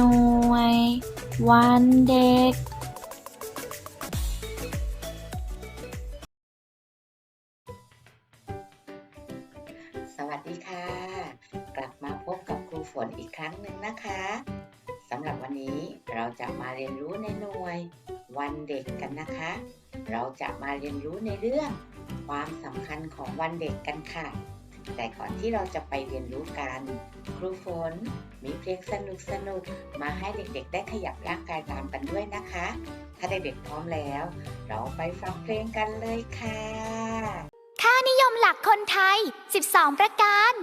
หน่วย วันเด็กสวัสดีค่ะ กลับมาพบกับครูฝนอีกครั้งหนึ่งนะคะสำหรับวันนี้เราจะมาเรียนรู้ในหน่วย วันเด็กกันนะคะ เราจะมาเรียนรู้ในเรื่อง ความสำคัญของวันเด็กกันค่ะ แต่ก่อนที่เราจะไปเรียนรู้กัน ครูฝนมีเพลงสนุกสนุกมาให้เด็กๆ ได้ขยับร่างกายตามกันด้วยนะคะ ถ้าเด็กๆพร้อมแล้ว เราไปฟังเพลงกันเลยค่ะ ค่านิยมหลักคนไทย 12 ประการ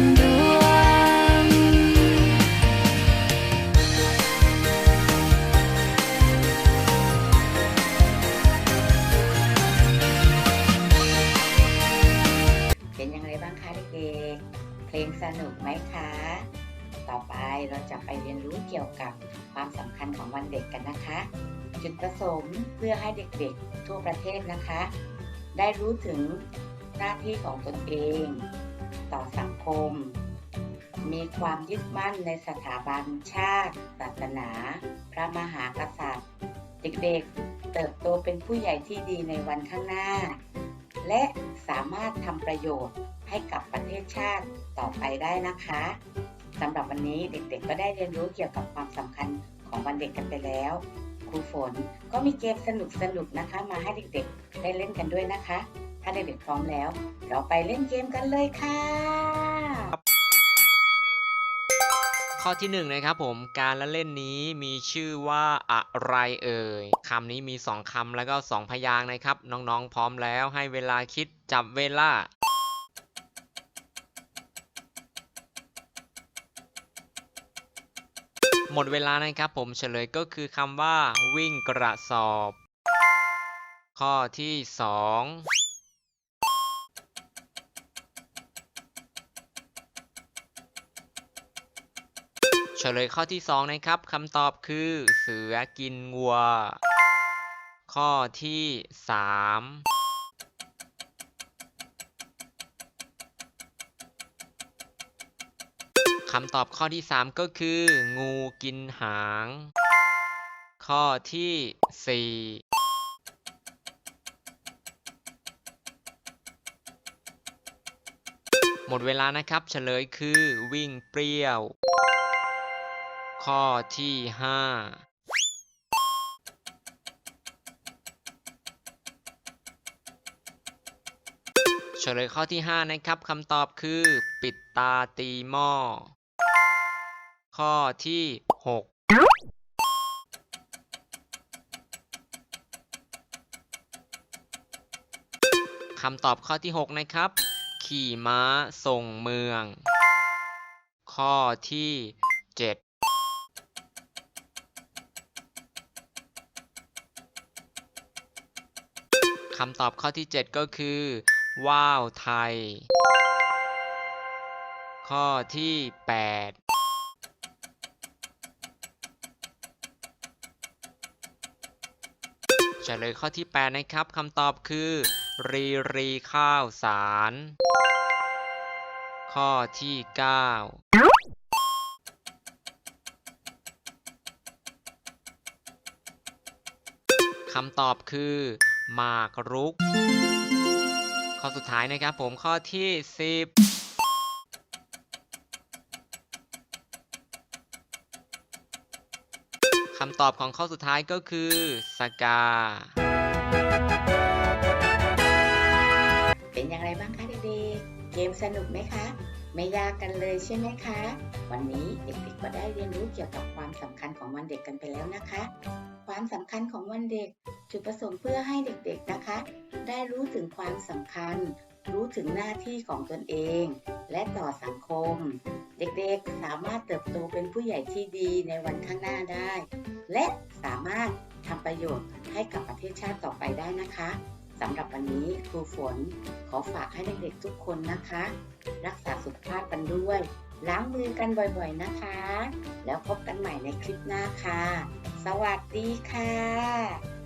เป็นยังไงบ้างคะเด็กๆ เพลงสนุกไหมคะ ต่อไปเราจะไปเรียนรู้เกี่ยวกับความสำคัญของวันเด็กกันนะคะ จุดประสงค์เพื่อให้เด็กๆ ทั่วประเทศนะคะ ได้รู้ถึงหน้าที่ของตนเอง ต่อสังคม มีความยึดมั่นในสถาบันชาติ ศาสนา พระมหากษัตริย์ เด็กๆ เติบโตเป็นผู้ใหญ่ที่ดีในวันข้างหน้า และสามารถทำประโยชน์ให้กับประเทศชาติต่อไปได้นะคะสำหรับวันนี้เด็กๆ ก็ได้เรียนรู้เกี่ยวกับความสำคัญของวันเด็กกันไปแล้ว ครูฝนก็มีเกมสนุกๆนะคะ มาให้เด็กๆ ได้เล่นกันด้วยนะคะาเด็กๆพร้อมแล้ว เราไปเล่นเกมกันเลยค่ะ ข้อที่1นนะครับผมการละเล่นนี้มีชื่อว่าอะไรเอ่ยคำนี้มี 2 คำแล้วก็ 2 พยางนะครับ น้องๆ พร้อมแล้วให้เวลาคิดจับเวลาหมดเวลานะครับผมเฉลยก็คือคำว่า วิ่งกระสอบ ข้อที่ 2 เฉลยข้อที่สองนะครับคำตอบคือเสือกินวัว ข้อที่สามคำตอบข้อที่สามก็คือ งูกินหาง ข้อที่สี่หมดเวลานะครับ เฉลยคือวิ่งเปรี้ยว ข้อที่5เฉลยข้อที่ 5 นะครับคำตอบคือ ปิดตาตีหม้อ ข้อที่ 6คำตอบข้อที่ 6 นะครับ ขี่ม้าส่งเมือง ข้อที่ 7 คำตอบข้อที่ 7 ก็คือ ว่าวไทย ข้อที่ 8เฉลยข้อที่ 8 นะครับคำตอบคือ รีรีข้าวสาร ข้อที่ 9 คำตอบคือ หมากรุก ข้อสุดท้ายนะครับผมข้อที่ 10คำตอบของข้อสุดท้ายก็คือสกา เป็นอย่างไรบ้างคะเด็กๆ เกมสนุกไหมคะ ไม่ยากกันเลยใช่ไหมคะ วันนี้เด็กๆก็ได้เรียนรู้เกี่ยวกับความสำคัญของวันเด็กกันไปแล้วนะคะ ความสำคัญของวันเด็ก จุดประสงค์เพื่อให้เด็กๆนะคะ ได้รู้ถึงความสำคัญ รู้ถึงหน้าที่ของตนเอง และต่อสังคม เด็กๆสามารถเติบโตเป็นผู้ใหญ่ที่ดีในวันข้างหน้าได้ และสามารถทำประโยชน์ให้กับประเทศชาติต่อไปได้นะคะสำหรับวันนี้ครูฝนขอฝากให้เด็กๆทุกคนนะคะ รักษาสุขภาพกันด้วย ล้างมือกันบ่อยๆนะคะ แล้วพบกันใหม่ในคลิปหน้าค่ะ สวัสดีค่ะ